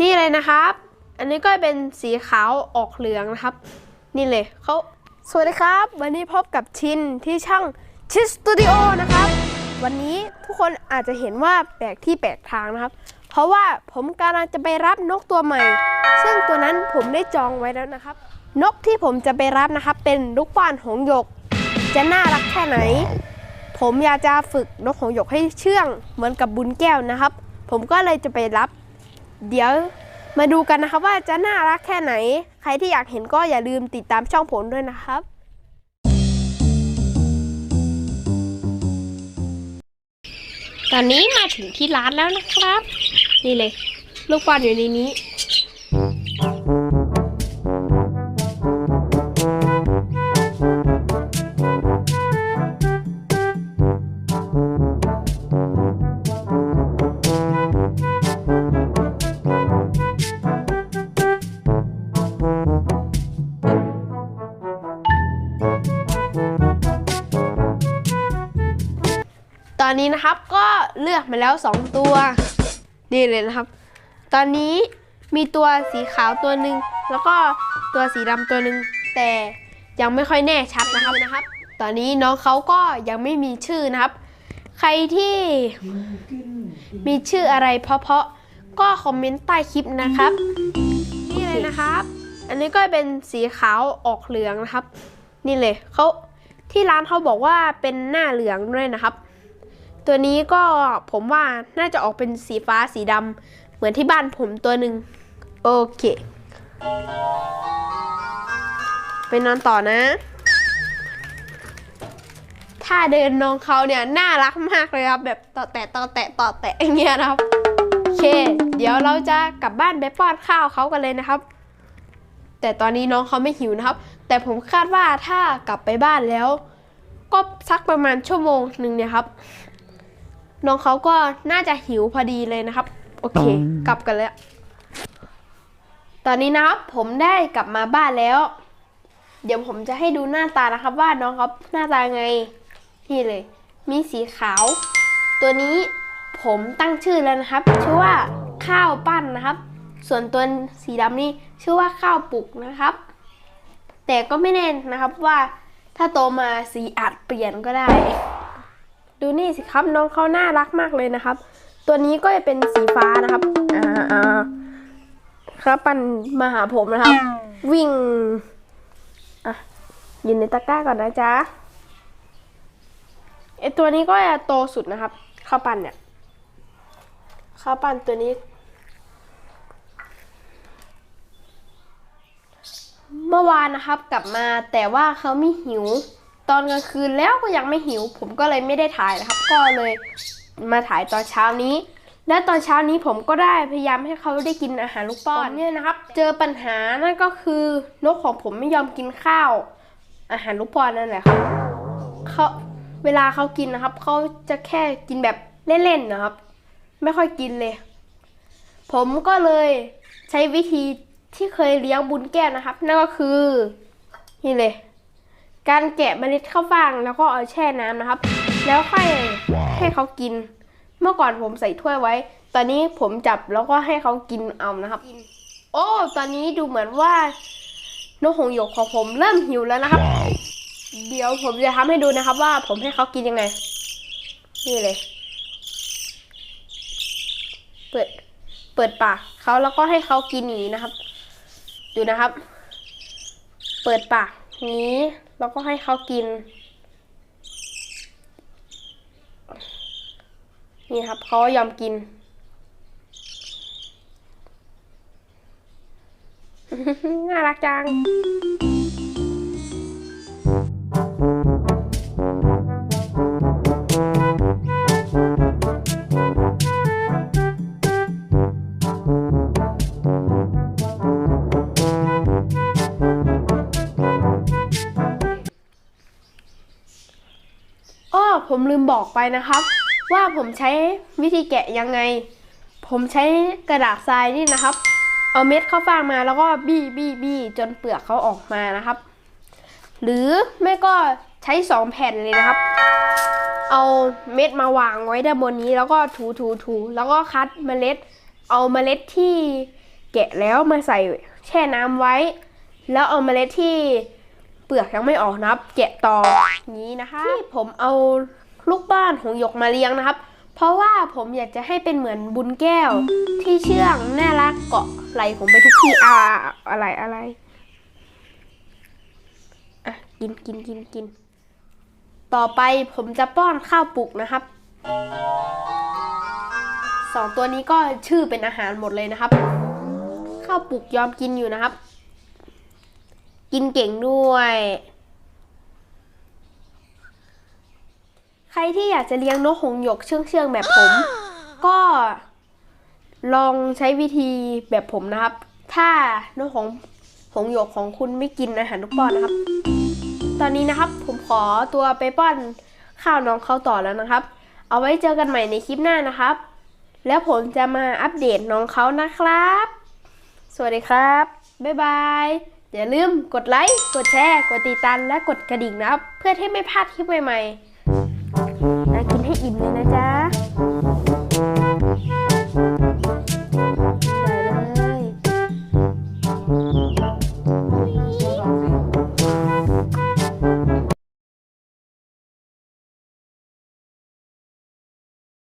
นี่เลยนะครับ อันนี้ก็เป็นสีขาวออกเหลืองนะครับ นี่เลยเขาสวัสดีครับ วันนี้พบกับชินที่ช่างชิสตูดิโอนะครับ วันนี้ทุกคนอาจจะเห็นว่าแปลกที่แปลกทางนะครับ เพราะว่าผมกำลังจะไปรับนกตัวใหม่ ซึ่งตัวนั้นผมได้จองไว้แล้วนะครับ นกที่ผมจะไปรับนะครับ เป็นลูกป้อนหงหยก จะน่ารักแค่ไหน ผมอยากจะฝึกนกหงหยกให้เชื่องเหมือนกับบุญแก้วนะครับ ผมก็เลยจะไปรับ เดี๋ยวมาดูกันนะครับว่าจะน่ารักแค่ไหน ใครที่อยากเห็นก็อย่าลืมติดตามช่องผมด้วยนะครับ ตอนนี้มาถึงที่ร้านแล้วนะครับ นี่เลย ลูกบอลอยู่ในนี้ อนนี้นะครับก็เลือกมาแล้ว 2 ตัวนี่เลยนะครับ ตอนนี้มีตัวสีขาวตัวหนึ่งแล้วก็ตัวสีดำตัวหนึ่งแต่ยังไม่ค่อยแน่ชัดนะครับนะครับ ตอนนี้น้องเขาก็ยังไม่มีชื่อนะครับ ใครที่มีชื่ออะไรเพราะๆก็คอมเมนต์ใต้คลิปนะครับ นี่เลยนะครับ อันนี้ก็เป็นสีขาวออกเหลืองนะครับ นี่เลยเขาที่ร้านเขาบอกว่าเป็นหน้าเหลืองด้วยนะครับ ตัวนี้ก็ผมว่าน่าจะออกเป็นสีฟ้าสีดำเหมือนที่บ้านผมตัวหนึ่งโอเค ไปนอนต่อนะ ถ้าเดินน้องเขาเนี่ยน่ารักมากเลยครับ แบบต่อแตะต่อแตะต่อแตะอย่างเงี้ยนะครับโอเค เดี๋ยวเราจะกลับบ้านไปป้อนข้าวเขากันเลยนะครับ แต่ตอนนี้น้องเขาไม่หิวนะครับ แต่ผมคาดว่าถ้ากลับไปบ้านแล้ว ก็สักประมาณชั่วโมงหนึ่งเนี่ยครับ น้องเขาก็น่าจะหิวพอดีเลยนะครับ โอเค กลับกันแล้ว ตอนนี้นะครับผมได้กลับมาบ้านแล้ว เดี๋ยวผมจะให้ดูหน้าตานะครับ ว่าน้องเขาหน้าตาไงนี่เลย มีสีขาว ตัวนี้ผมตั้งชื่อแล้วนะครับ ชื่อว่าข้าวปั้นนะครับ ส่วนตัวสีดำนี่ชื่อว่าข้าวปลุกนะครับ แต่ก็ไม่แน่นะครับว่าถ้าโตมาสีอาจเปลี่ยนก็ได้ ดูนี่สิครับน้องเขาน่ารักมากเลยนะครับ ตัวนี้ก็จะเป็นสีฟ้านะครับอ่าอ่าครับปันมาหาผมนะครับ วิ่งอะยืนในตะกร้าก่อนนะจ๊ะไอตัวนี้ก็จะโตสุดนะครับ ข้าวปั้นเนี่ยข้าวปั้นตัวนี้ เมื่อวานนะครับกลับมาแต่ว่าเขาไม่หิว ตอนกลางคืนแล้วก็ยังไม่หิว ผมก็เลยไม่ได้ถ่ายนะครับ ก็เลยมาถ่ายตอนเช้านี้ และตอนเช้านี้ผมก็ได้พยายามให้เขาได้กินอาหารลูกป้อนเนี่ยนะครับ เจอปัญหานั่นก็คือนกของผมไม่ยอมกินข้าว อาหารลูกป้อนนั่นแหละครับเขาเวลาเขากินนะครับเขาจะแค่กินแบบเล่นๆนะครับ ไม่ค่อยกินเลย ผมก็เลยใช้วิธีที่เคยเลี้ยงบุญแก้วนะครับ นั่นก็คือนี่เลย การแกะเมล็ดข้าวฟ่างแล้วก็เอาแช่น้ำนะครับ แล้วค่อยให้เขากิน เมื่อก่อนผมใส่ถ้วยไว้ ตอนนี้ผมจับแล้วก็ให้เขากินเอานะครับ โอ้ ตอนนี้ดูเหมือนว่านกหงส์หยกของผมเริ่มหิวแล้วนะครับ เดี๋ยวผมจะทำให้ดูนะครับว่าผมให้เขากินยังไง นี่เลย เปิด เปิดปากเขาแล้วก็ให้เขากินอย่างนี้นะครับ ดูนะครับ เปิดปากอย่างนี้ แล้วก็ให้เขากิน นี่ครับเขายอมกิน น่ารักจัง ผมลืมบอกไปนะครับ ว่าผมใช้วิธีแกะยังไง ผมใช้กระดาษทรายนี่นะครับ เอาเม็ดข้าวฟ่างมาแล้วก็บี้บี้บี้จนเปลือกเขาออกมานะครับ หรือไม่ก็ใช้สองแผ่นเลยนะครับ เอาเม็ดมาวางไว้ด้านบนนี้แล้วก็ถูถูถูแล้วก็คัดเมล็ด เอาเมล็ดที่แกะแล้วมาใส่แช่น้ำไว้ แล้วเอาเมล็ดที่ เปลือกยังไม่ออกนะครับ แกะต่ออย่างนี้นะคะที่ผมเอาลูกบ้านของหยกมาเลี้ยงนะครับ เพราะว่าผมอยากจะให้เป็นเหมือนบุญแก้ว ที่เชื่องน่ารักเกาะไหลผมไปทุกที่อาอะไรอะไรอะกินกินกินกิน ต่อไปผมจะป้อนข้าวปลุกนะครับสองตัวนี้ก็ชื่อเป็นอาหารหมดเลยนะครับ ข้าวปลุกยอมกินอยู่นะครับ กินเก่งด้วย ใครที่อยากจะเลี้ยงนกหงส์หยกเชื่องเชื่องๆแบบผม ก็ลองใช้วิธีแบบผมนะครับ ถ้านกหงส์หงส์หยกของคุณไม่กินอาหารทุกป้อนนะครับ ตอนนี้นะครับผมขอตัวไปป้อนข้าวน้องเขาต่อแล้วนะครับ เอาไว้เจอกันใหม่ในคลิปหน้านะครับ แล้วผมจะมาอัปเดตน้องเขานะครับ สวัสดีครับ บ๊ายบาย อย่าลืมกดไลค์ กดแชร์ กดติดตามและกดกระดิ่งนะครับ เพื่อที่ไม่พลาดคลิปใหม่ๆแล้วกินให้อิ่มเลยนะจ๊ะ